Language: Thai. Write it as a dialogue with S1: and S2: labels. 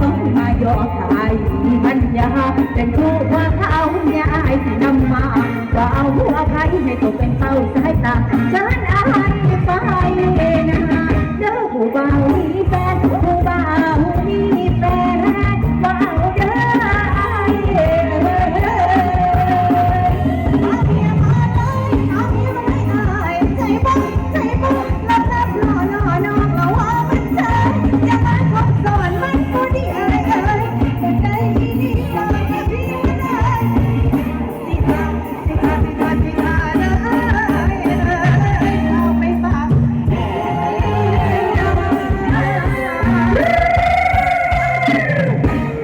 S1: ต้องมายอทายมันยาเป็นรู้ว่าเขาเนี่ยไอ้ที่นำมาว่าเอาหัวใครให้ตกเป็นเป้าสายตาฉันอายไปนะเด้อผู้เบาที่ Brasil!